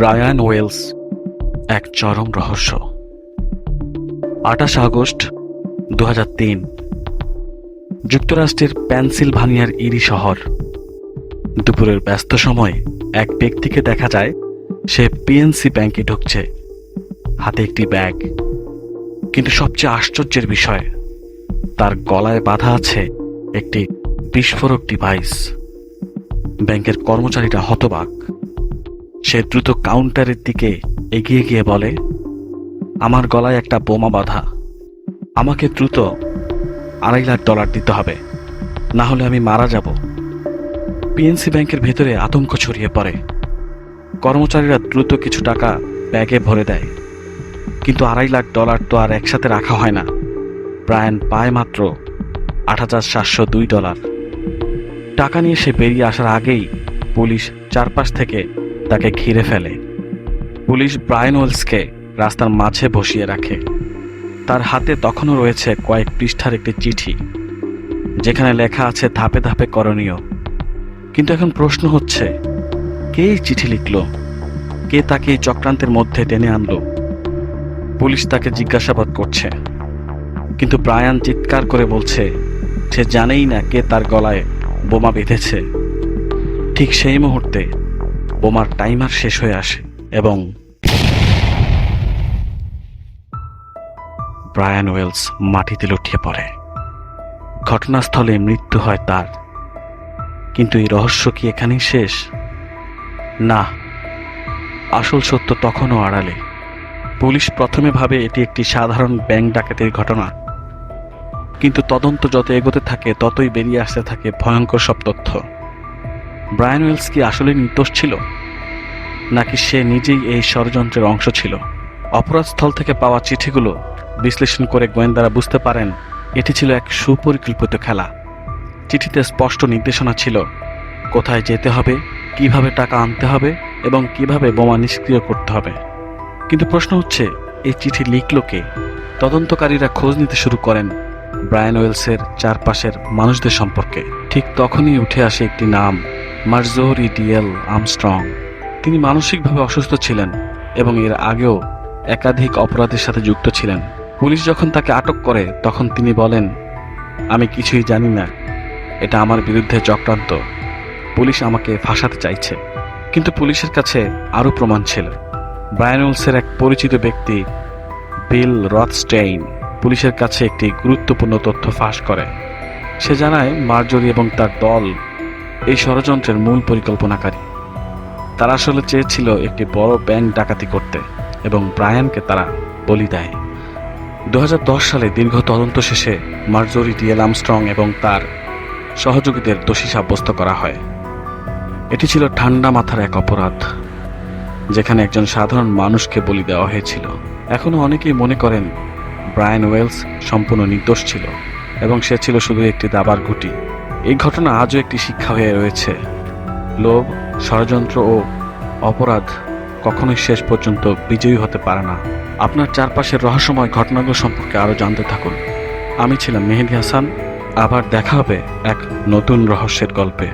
Brian Wales, এক চরম রহস্য। আঠাশ আগস্ট দু হাজার তিন, যুক্তরাষ্ট্রের পেনসিলভানিয়ার ইরি শহর। দুপুরের ব্যস্ত সময় এক ব্যক্তিকে দেখা যায়, সে পিএনসি ব্যাংকে ঢুকছে, হাতে একটি ব্যাগ। কিন্তু সবচেয়ে আশ্চর্যের বিষয়, তার গলায় বাঁধা আছে একটি বিস্ফোরক ডিভাইস। ব্যাংকের কর্মচারীরা হতবাক। সে দ্রুত কাউন্টারের দিকে এগিয়ে গিয়ে বলে, আমার গলায় একটা বোমা বাঁধা। আমাকে দ্রুত আড়াই লাখ ডলার দিতে হবে। না হলে আমি মারা যাব। পিএনসি ব্যাংকের ভেতরে আতঙ্ক ছড়িয়ে পড়ে। কর্মচারীরা দ্রুত কিছু টাকা ব্যাগে ভরে দেয়। কিন্তু আড়াই লাখ ডলার তো আর একসাথে রাখা হয় না। ব্রায়ান পায় মাত্র আট হাজার সাতশো দুই ডলার। টাকা নিয়ে সে বেরিয়ে আসার আগেই পুলিশ চারপাশ থেকে তাকে ঘিরে ফেলে। পুলিশ ব্রায়ান ওয়েলসকে রাস্তার মাঝে বসিয়ে রাখে। তার হাতে তখনও রয়েছে কয়েক পৃষ্ঠার একটি চিঠি, যেখানে লেখা আছে, ধাপে ধাপে করণীয়। কিন্তু এখন প্রশ্ন হচ্ছে, কে চিঠি লিখল? কে তাকে এই চক্রান্তের মধ্যে টেনে আনলো? পুলিশ তাকে জিজ্ঞাসাবাদ করছে। কিন্তু ব্রায়ান চিৎকার করে বলছে, সে জানেই না কে তার গলায় বোমা বেঁধেছে। ঠিক সেই মুহূর্তে বোমার টাইমার শেষ হয়ে আসে এবং ব্রায়ান ওয়েলস মাটিতে লুটিয়ে পড়ে। ঘটনাস্থলে মৃত্যু হয় তার। কিন্তু এই রহস্য কি এখানেই শেষ? না। আসল সত্য তখনও আড়ালে। পুলিশ প্রথমে ভাবে এটি একটি সাধারণ ব্যাংক ডাকাতির ঘটনা। কিন্তু তদন্ত যত এগোতে থাকে, ততই বেরিয়ে আসতে থাকে ভয়ঙ্কর সব তথ্য। ব্রায়ান ওয়েলস কি আসলে নির্দোষ ছিল? নাকি সে নিজেই এই ষড়যন্ত্রের অংশ ছিল? অপরাধস্থল থেকে পাওয়া চিঠিগুলো বিশ্লেষণ করে গোয়েন্দারা বুঝতে পারেন, এটি ছিল এক সুপরিকল্পিত খেলা। চিঠিতে স্পষ্ট নির্দেশনা ছিল, কোথায় যেতে হবে, কীভাবে টাকা আনতে হবে এবং কীভাবে বোমা নিষ্ক্রিয় করতে হবে। কিন্তু প্রশ্ন হচ্ছে, এই চিঠি লিখল কে? তদন্তকারীরা খোঁজ নিতে শুরু করেন ব্রায়ান ওয়েলসের চারপাশের মানুষদের সম্পর্কে। ঠিক তখনই উঠে আসে একটি নাম। Marjorie D L Armstrong. তিনি মানসিকভাবে অসুস্থ ছিলেন এবং এর আগেও একাধিক অপরাধের সাথে যুক্ত ছিলেন। পুলিশ যখন তাকে আটক করে, তখন তিনি বলেন, আমি কিছুই জানি না। এটা আমার বিরুদ্ধে চক্রান্ত। পুলিশ আমাকে ফাঁসাতে চাইছে। কিন্তু পুলিশের কাছে আরও প্রমাণ ছিল। ব্রায়নউলসের এক পরিচিত ব্যক্তি, বিল রথস্টেইন, পুলিশের কাছে একটি গুরুত্বপূর্ণ তথ্য ফাঁস করে। সে জানায়, মার্জরি এবং তার দল এই ষড়যন্ত্রের মূল পরিকল্পনাকারী। তারা আসলে চেয়েছিল একটি বড় ব্যাংক ডাকাতি করতে এবং ব্রায়ানকে তারা বলি দেয়। দু হাজার দশ সালে দীর্ঘ তদন্ত শেষে মার্জরি ডিএল আমস্ট্রং এবং তার সহযোগীদের দোষী সাব্যস্ত করা হয়। এটি ছিল ঠান্ডা মাথার এক অপরাধ, যেখানে একজন সাধারণ মানুষকে বলি দেওয়া হয়েছিল। এখনও অনেকেই মনে করেন ব্রায়ান ওয়েলস সম্পূর্ণ নির্দোষ ছিল এবং সে ছিল শুধু একটি দাবার গুটি এই ঘটনা আজও একটি শিক্ষা হয়ে রয়েছে। লোভ, ষড়যন্ত্র ও অপরাধ কখনোই শেষ পর্যন্ত বিজয়ী হতে পারে না। আপনার চারপাশের রহস্যময় ঘটনাগুলো সম্পর্কে আরও জানতে থাকুন। আমি ছিলাম মেহেদি হাসান। আবার দেখা হবে এক নতুন রহস্যের গল্পে.